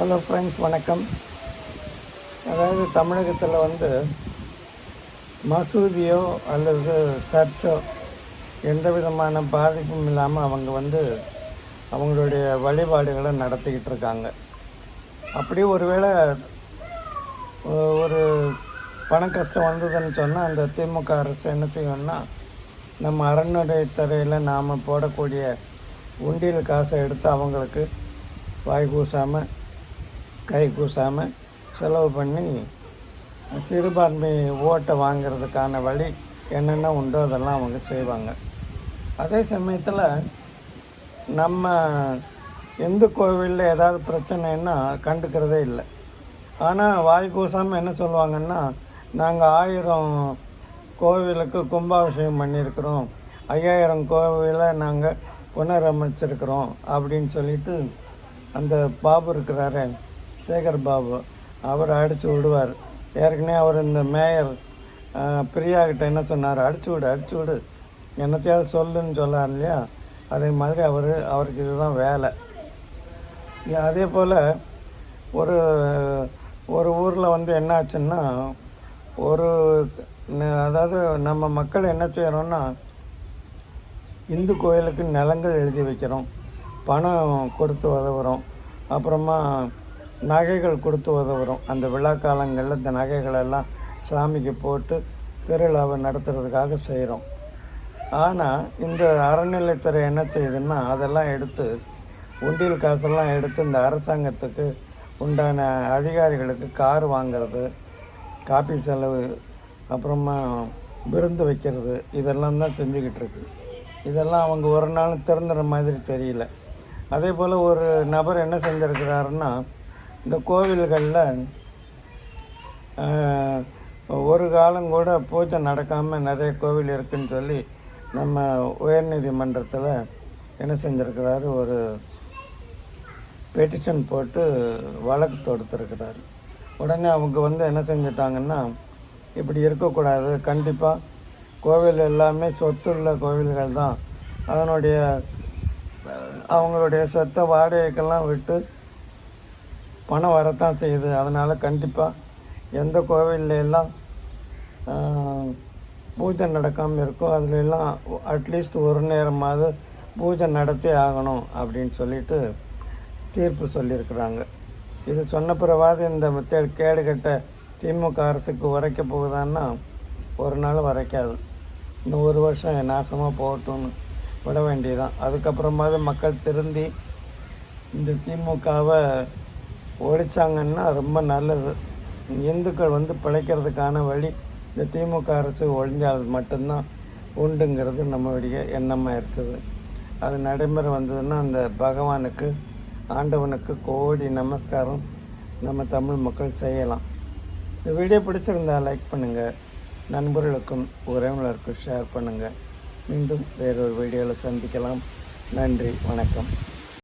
Hello friends வணக்கம். அதாவது தமிழகத்தில் வந்து மசூதியோ அல்லது சர்ச்சோ எந்த விதமான பாதிப்பும் இல்லாமல் அவங்க வந்து அவங்களுடைய வழிபாடுகளை நடத்திக்கிட்டு இருக்காங்க. அப்படி ஒருவேளை ஒரு பண கஷ்டம் வந்ததுன்னு சொன்னால் அந்த திமுக அரசு என்ன செய்யணும்னா நம்ம அறநிலையத்துறையில் நாம் போடக்கூடிய உண்டியல் காசை எடுத்து அவங்களுக்கு வாய் கூசாமல் கை கூசாமல் செலவு பண்ணி சிறுபான்மை ஓட்டை வாங்குறதுக்கான வழி என்னென்ன உண்டோ அதெல்லாம் அவங்க செய்வாங்க. அதே சமயத்தில் நம்ம எந்த கோவிலில் ஏதாவது பிரச்சனைன்னா கண்டுக்கிறதே இல்லை. ஆனால் வாய் கூசாமல் என்ன சொல்லுவாங்கன்னா நாங்கள் ஆயிரம் கோவிலுக்கு கும்பாபிஷேகம் பண்ணியிருக்கிறோம். ஐயாயிரம் கோவிலை நாங்கள் புனரமைச்சிருக்கிறோம். அப்படின்னு சொல்லிட்டு அந்த பாபு இருக்கிறாரு சேகர் பாபு அவர் அடித்து விடுவார். ஏற்கனவே அவர் இந்த மேயர் பிரியாகிட்ட பிரியா என்ன சொன்னார்? அடிச்சு விடு அடிச்சு விடு. என்னத்தையாவது சொல்லுன்னு சொல்லார் இல்லையா? அதே மாதிரி அவர் அவருக்கு இதுதான் வேலை. அதே போல் ஒரு ஒரு ஊரில் வந்து என்ன ஆச்சுன்னா ஒரு ந- அதாவது நம்ம மக்கள் என்ன செய்கிறோன்னா இந்து கோயிலுக்கு நிலங்கள் எழுதி வைக்கிறோம். பணம் கொடுத்து உதவுறோம். அப்புறமா நகைகள் கொடுத்து உதவுறோம். அந்த விழா காலங்களில் இந்த நகைகளெல்லாம் சாமிக்கு போட்டு திருவிழாவை நடத்துறதுக்காக செய்கிறோம் ஆனால் இந்த அறநிலைத்துறை என்ன செய்யுதுன்னா அதெல்லாம் எடுத்து உண்டியல் காசெல்லாம் எடுத்து இந்த அரசாங்கத்துக்கு உண்டான அதிகாரிகளுக்கு கார் வாங்குறது காப்பி செலவு அப்புறமா விருந்து வைக்கிறது இதெல்லாம் தான் செஞ்சுக்கிட்டு இருக்கு. இதெல்லாம் அவங்க ஒரு நாள் திறந்துற மாதிரி தெரியல. அதே போல் ஒரு நபர் என்ன செஞ்சுருக்கிறாருன்னா இந்த கோவில்களில் ஒரு காலம் கூட பூஜை நடக்காமல் நிறைய கோவில் இருக்குன்னு சொல்லி நம்ம உயர்நீதிமன்றத்தில் என்ன செஞ்சுருக்கிறாரு ஒரு பெட்டிஷன் போட்டு வழக்கு தொடுத்துருக்கிறாரு. உடனே அவங்க வந்து என்ன செஞ்சிட்டாங்கன்னா இப்படி இருக்கக்கூடாது கண்டிப்பாக கோவில் எல்லாமே சொத்துள்ள கோவில்கள் தான் அதனுடைய அவங்களுடைய சொத்தை வாடகைக்கெல்லாம் விட்டு பணம் வரத்தான் செய்யுது. அதனால் கண்டிப்பாக எந்த கோவில்ல எல்லாம் பூஜை நடக்காமல் இருக்கோ அதில் எல்லாம் அட்லீஸ்ட் ஒரு நேரமாவது பூஜை நடத்தி ஆகணும் அப்படின்னு சொல்லிட்டு தீர்ப்பு சொல்லியிருக்கிறாங்க. இது சொன்ன பிறவாது இந்த தே- கேடுகட்ட திமுக அரசுக்கு உரைக்க போகுதான்னா ஒரு நாள் வரைக்காது இன்னும் ஒரு வருஷம் நாசமாக போகட்டும்னு விட வேண்டியதுதான். அதுக்கப்புறமாவது மக்கள் திருந்தி இந்த திமுகவை ஒழிச்சாங்கன்னா ரொம்ப நல்லது. இந்துக்கள் வந்து பிழைக்கிறதுக்கான வழி இந்த திமுக அரசு ஒழிஞ்சால் மட்டும்தான் உண்டுங்கிறது நம்மளுடைய எண்ணமாக இருக்குது. அது நடைமுறை வந்ததுன்னா அந்த பகவானுக்கு ஆண்டவனுக்கு கோடி நமஸ்காரம் நம்ம தமிழ் மக்கள் செய்யலாம். இந்த வீடியோ பிடிச்சிருந்தா லைக் பண்ணுங்கள் நண்பர்களுக்கும் உறவினருக்கும் ஷேர் பண்ணுங்கள் மீண்டும் வேறொரு வீடியோவில் சந்திக்கலாம். நன்றி வணக்கம்.